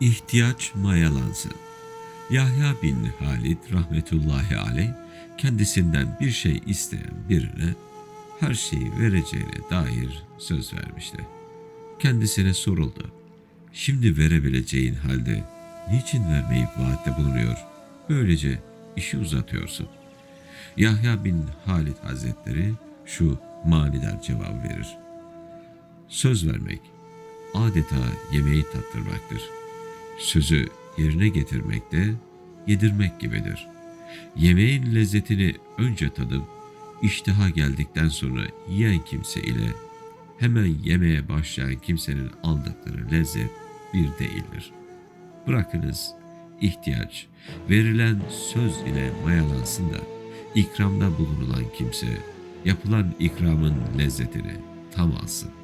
İhtiyaç mayalansın. Yahya bin Halid rahmetullahi aleyh kendisinden bir şey isteyen birine her şeyi vereceğine dair söz vermişti. Kendisine soruldu. Şimdi verebileceğin halde niçin vermeyip vaatte bulunuyor? Böylece işi uzatıyorsun. Yahya bin Halid Hazretleri şu manidar cevap verir. Söz vermek adeta yemeği tattırmaktır. Sözü yerine getirmek de yedirmek gibidir. Yemeğin lezzetini önce tadıp iştiha geldikten sonra yiyen kimse ile hemen yemeye başlayan kimsenin aldıkları lezzet bir değildir. Bırakınız ihtiyaç verilen söz ile mayalansın da ikramda bulunulan kimse yapılan ikramın lezzetini tam alsın.